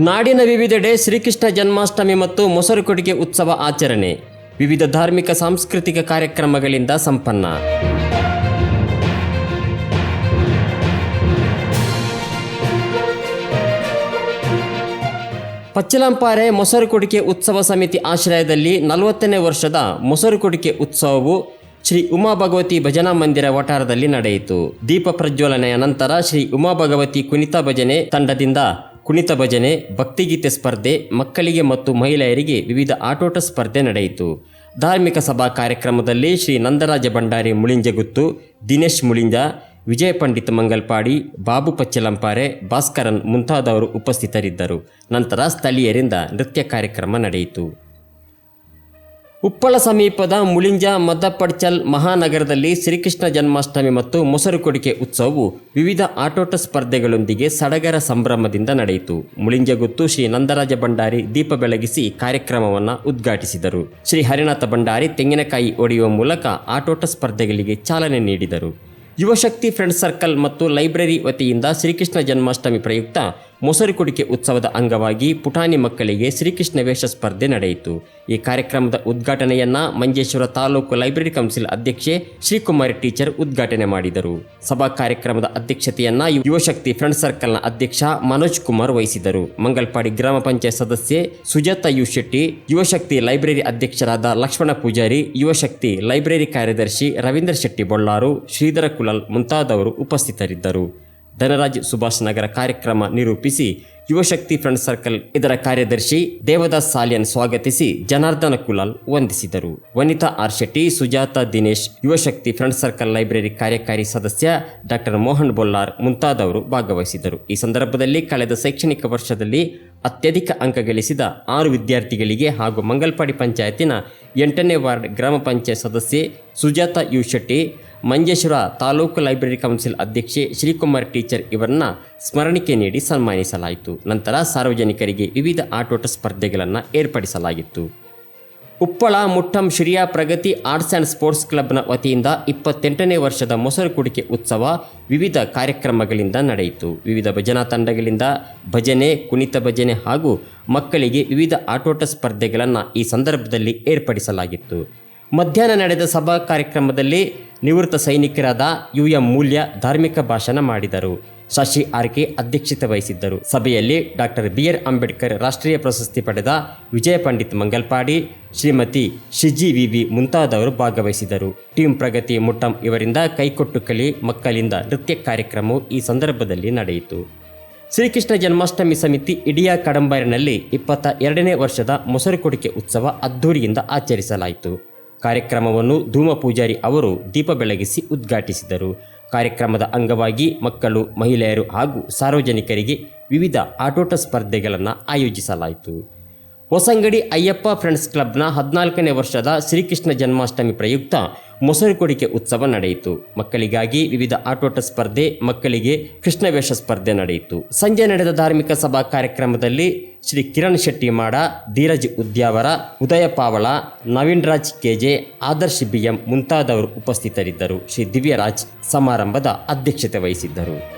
ನಾಡಿನ ವಿವಿಧೆಡೆ ಶ್ರೀಕೃಷ್ಣ ಜನ್ಮಾಷ್ಟಮಿ ಮತ್ತು ಮೊಸರು ಕೊಡುಗೆ ಉತ್ಸವ ಆಚರಣೆ. ವಿವಿಧ ಧಾರ್ಮಿಕ, ಸಾಂಸ್ಕೃತಿಕ ಕಾರ್ಯಕ್ರಮಗಳಿಂದ ಸಂಪನ್ನ. ಪಚ್ಚಲಂಪಾರೆ ಮೊಸರು ಕೊಡುಗೆ ಉತ್ಸವ ಸಮಿತಿ ಆಶ್ರಯದಲ್ಲಿ ನಲವತ್ತನೇ ವರ್ಷದ ಮೊಸರು ಕೊಡುಗೆ ಉತ್ಸವವು ಶ್ರೀ ಉಮಾ ಭಗವತಿ ಭಜನಾ ಮಂದಿರ ವಠಾರದಲ್ಲಿ ನಡೆಯಿತು. ದೀಪ ಪ್ರಜ್ವಲನೆಯ ನಂತರ ಶ್ರೀ ಉಮಾ ಭಗವತಿ ಕುಣಿತ ಭಜನೆ ತಂಡದಿಂದ ಕುಣಿತ ಭಜನೆ, ಭಕ್ತಿಗೀತೆ ಸ್ಪರ್ಧೆ, ಮಕ್ಕಳಿಗೆ ಮತ್ತು ಮಹಿಳೆಯರಿಗೆ ವಿವಿಧ ಆಟೋಟ ಸ್ಪರ್ಧೆ ನಡೆಯಿತು. ಧಾರ್ಮಿಕ ಸಭಾ ಕಾರ್ಯಕ್ರಮದಲ್ಲಿ ಶ್ರೀ ನಂದರಾಜ ಭಂಡಾರಿ ಮುಳಿಂಜಗುತ್ತು, ದಿನೇಶ್ ಮುಳಿಂಜ, ವಿಜಯ ಪಂಡಿತ್ ಮಂಗಲ್ಪಾಡಿ, ಬಾಬು ಪಚ್ಚಲಂಪಾರೆ, ಭಾಸ್ಕರನ್ ಮುಂತಾದವರು ಉಪಸ್ಥಿತರಿದ್ದರು. ನಂತರ ಸ್ಥಳೀಯರಿಂದ ನೃತ್ಯ ಕಾರ್ಯಕ್ರಮ ನಡೆಯಿತು. ಉಪ್ಪಳ ಸಮೀಪದ ಮುಳಿಂಜ ಮದ್ದಪಡ್ಚಲ್ ಮಹಾನಗರದಲ್ಲಿ ಶ್ರೀಕೃಷ್ಣ ಜನ್ಮಾಷ್ಟಮಿ ಮತ್ತು ಮೊಸರು ಕೊಡುಗೆ ಉತ್ಸವವು ವಿವಿಧ ಆಟೋಟ ಸ್ಪರ್ಧೆಗಳೊಂದಿಗೆ ಸಡಗರ ಸಂಭ್ರಮದಿಂದ ನಡೆಯಿತು. ಮುಳಿಂಜಗುತ್ತು ಶ್ರೀ ನಂದರಾಜ ಭಂಡಾರಿ ದೀಪ ಬೆಳಗಿಸಿ ಕಾರ್ಯಕ್ರಮವನ್ನು ಉದ್ಘಾಟಿಸಿದರು. ಶ್ರೀ ಹರಿನಾಥ ಭಂಡಾರಿ ತೆಂಗಿನಕಾಯಿ ಒಡೆಯುವ ಮೂಲಕ ಆಟೋಟ ಸ್ಪರ್ಧೆಗಳಿಗೆ ಚಾಲನೆ ನೀಡಿದರು. ಯುವಶಕ್ತಿ ಫ್ರೆಂಡ್ ಸರ್ಕಲ್ ಮತ್ತು ಲೈಬ್ರರಿ ವತಿಯಿಂದ ಶ್ರೀಕೃಷ್ಣ ಜನ್ಮಾಷ್ಟಮಿ ಪ್ರಯುಕ್ತ ಮೊಸರು ಕುಡಿಕೆ ಉತ್ಸವದ ಅಂಗವಾಗಿ ಪುಟಾಣಿ ಮಕ್ಕಳಿಗೆ ಶ್ರೀಕೃಷ್ಣ ವೇಷ ಸ್ಪರ್ಧೆ ನಡೆಯಿತು. ಈ ಕಾರ್ಯಕ್ರಮದ ಉದ್ಘಾಟನೆಯನ್ನ ಮಂಜೇಶ್ವರ ತಾಲೂಕು ಲೈಬ್ರರಿ ಕೌನ್ಸಿಲ್ ಅಧ್ಯಕ್ಷೆ ಶ್ರೀಕುಮಾರಿ ಟೀಚರ್ ಉದ್ಘಾಟನೆ ಮಾಡಿದರು. ಸಭಾ ಕಾರ್ಯಕ್ರಮದ ಅಧ್ಯಕ್ಷತೆಯನ್ನ ಯುವಶಕ್ತಿ ಫ್ರೆಂಡ್ ಸರ್ಕಲ್ನ ಅಧ್ಯಕ್ಷ ಮನೋಜ್ ಕುಮಾರ್ ವಹಿಸಿದರು. ಮಂಗಲ್ಪಾಡಿ ಗ್ರಾಮ ಪಂಚಾಯತ್ ಸದಸ್ಯೆ ಸುಜಾತ ಯು ಶೆಟ್ಟಿ ಯುವಶಕ್ತಿ ಲೈಬ್ರರಿ ಅಧ್ಯಕ್ಷರಾದ ಲಕ್ಷ್ಮಣ ಪೂಜಾರಿ ಯುವಶಕ್ತಿ ಲೈಬ್ರರಿ ಕಾರ್ಯದರ್ಶಿ ರವೀಂದ್ರ ಶೆಟ್ಟಿ ಬೊಳ್ಳಾರು, ಶ್ರೀಧರ ಕುಲಾಲ್ ಮುಂತಾದವರು ಉಪಸ್ಥಿತರಿದ್ದರು. ಧನರಾಜ್ ಸುಭಾಷ್ ನಗರ ಕಾರ್ಯಕ್ರಮ ನಿರೂಪಿಸಿ ಯುವಶಕ್ತಿ ಫ್ರೆಂಡ್ ಸರ್ಕಲ್ ಇದರ ಕಾರ್ಯದರ್ಶಿ ದೇವದಾಸ್ ಸಾಲಿಯನ್ ಸ್ವಾಗತಿಸಿ ಜನಾರ್ದನ ಕುಲಾಲ್ ವಂದಿಸಿದರು. Vanitha R Shetty, Sujatha Dinesh, Yuvashakti friend circle library ಕಾರ್ಯಕಾರಿ ಸದಸ್ಯ ಡಾಕ್ಟರ್ ಮೋಹನ್ ಬೊಲ್ಲಾರ್ ಮುಂತಾದವರು ಭಾಗವಹಿಸಿದರು. ಈ ಸಂದರ್ಭದಲ್ಲಿ ಕಳೆದ ಶೈಕ್ಷಣಿಕ ವರ್ಷದಲ್ಲಿ ಅತ್ಯಧಿಕ ಅಂಕ ಗಳಿಸಿದ ಆರು ವಿದ್ಯಾರ್ಥಿಗಳಿಗೆ ಹಾಗೂ ಮಂಗಲ್ಪಾಡಿ ಪಂಚಾಯತಿನ ಎಂಟನೇ ವಾರ್ಡ್ ಗ್ರಾಮ ಪಂಚಾಯತ್ ಸದಸ್ಯೆ Sujatha U Shetty, Manjeshwar taluk library council ಅಧ್ಯಕ್ಷೆ ಶ್ರೀಕುಮಾರ್ ಟೀಚರ್ ಇವರನ್ನ ಸ್ಮರಣಿಕೆ ನೀಡಿ ಸನ್ಮಾನಿಸಲಾಯಿತು. ನಂತರ ಸಾರ್ವಜನಿಕರಿಗೆ ವಿವಿಧ ಆಟೋಟ ಸ್ಪರ್ಧೆಗಳನ್ನು ಏರ್ಪಡಿಸಲಾಗಿತ್ತು. Uppala, Muttam, Shriya Pragathi arts and sports ಕ್ಲಬ್ನ ವತಿಯಿಂದ ಇಪ್ಪತ್ತೆಂಟನೇ ವರ್ಷದ ಮೊಸರು ಕುಡಿಕೆ ಉತ್ಸವ ವಿವಿಧ ಕಾರ್ಯಕ್ರಮಗಳಿಂದ ನಡೆಯಿತು. ವಿವಿಧ ಭಜನಾ ತಂಡಗಳಿಂದ ಭಜನೆ, ಕುಣಿತ ಭಜನೆ ಹಾಗೂ ಮಕ್ಕಳಿಗೆ ವಿವಿಧ ಆಟೋಟ ಸ್ಪರ್ಧೆಗಳನ್ನು ಈ ಸಂದರ್ಭದಲ್ಲಿ ಏರ್ಪಡಿಸಲಾಗಿತ್ತು. ಮಧ್ಯಾಹ್ನ ನಡೆದ ಸಭಾ ಕಾರ್ಯಕ್ರಮದಲ್ಲಿ ನಿವೃತ್ತ ಸೈನಿಕರಾದ ಯು ಎಂ ಮೂಲ್ಯ ಧಾರ್ಮಿಕ ಭಾಷಣ ಮಾಡಿದರು. ಶಶಿ ಆರ್ಕೆ ಅಧ್ಯಕ್ಷತೆ ವಹಿಸಿದ್ದರು. ಸಭೆಯಲ್ಲಿ ಡಾಕ್ಟರ್ ಬಿ ಆರ್ ಅಂಬೇಡ್ಕರ್ ರಾಷ್ಟ್ರೀಯ ಪ್ರಶಸ್ತಿ ಪಡೆದ ವಿಜಯ ಪಂಡಿತ್ ಮಂಗಲ್ಪಾಡಿ, ಶ್ರೀಮತಿ ಶಿಜಿ ವಿವಿ ಮುಂತಾದವರು ಭಾಗವಹಿಸಿದರು ಟೀಮ್ ಪ್ರಗತಿ ಮುಟ್ಟಂ ಇವರಿಂದ ಕೈಕೊಟ್ಟು ಕಲಿ ಮಕ್ಕಳಿಂದ ನೃತ್ಯ ಕಾರ್ಯಕ್ರಮವು ಈ ಸಂದರ್ಭದಲ್ಲಿ ನಡೆಯಿತು. ಶ್ರೀಕೃಷ್ಣ ಜನ್ಮಾಷ್ಟಮಿ ಸಮಿತಿ ಇಡಿಯಾ ಕಡಂಬರಿನಲ್ಲಿ ಇಪ್ಪತ್ತ ಎರಡನೇ ವರ್ಷದ ಮೊಸರು ಕೊಡುಗೆ ಉತ್ಸವ ಅದ್ಧೂರಿಯಿಂದ ಆಚರಿಸಲಾಯಿತು. ಕಾರ್ಯಕ್ರಮವನ್ನು ಧೂಮ ಪೂಜಾರಿ ಅವರು ದೀಪ ಬೆಳಗಿಸಿ ಉದ್ಘಾಟಿಸಿದರು. ಕಾರ್ಯಕ್ರಮದ ಅಂಗವಾಗಿ ಮಕ್ಕಳು ಮಹಿಳೆಯರು ಹಾಗೂ ಸಾರ್ವಜನಿಕರಿಗೆ ವಿವಿಧ ಆಟೋಟ ಸ್ಪರ್ಧೆಗಳನ್ನು ಆಯೋಜಿಸಲಾಯಿತು. ಹೊಸಂಗಡಿ ಅಯ್ಯಪ್ಪ ಫ್ರೆಂಡ್ಸ್ ಕ್ಲಬ್ನ ಹದಿನಾಲ್ಕನೇ ವರ್ಷದ ಶ್ರೀಕೃಷ್ಣ ಜನ್ಮಾಷ್ಟಮಿ ಪ್ರಯುಕ್ತ ಮೊಸರು ಕೊಡಿಕೆ ಉತ್ಸವ ನಡೆಯಿತು. ಮಕ್ಕಳಿಗಾಗಿ ವಿವಿಧ ಆಟೋಟ ಸ್ಪರ್ಧೆ, ಮಕ್ಕಳಿಗೆ ಕೃಷ್ಣವೇಷ ಸ್ಪರ್ಧೆ ನಡೆಯಿತು. ಸಂಜೆ ನಡೆದ ಧಾರ್ಮಿಕ ಸಭಾ ಕಾರ್ಯಕ್ರಮದಲ್ಲಿ ಶ್ರೀ ಕಿರಣ್ ಶೆಟ್ಟಿ ಮಾಡ ಧೀರಜ್ ಉದ್ಯಾವರ, ಉದಯ ಪಾವಳ, ನವೀನ್ ರಾಜ್ ಕೆಜೆ, ಆದರ್ಶ್ ಬಿಎಂ ಮುಂತಾದವರು ಉಪಸ್ಥಿತರಿದ್ದರು. ಶ್ರೀ ದಿವ್ಯರಾಜ್ ಸಮಾರಂಭದ ಅಧ್ಯಕ್ಷತೆ ವಹಿಸಿದ್ದರು.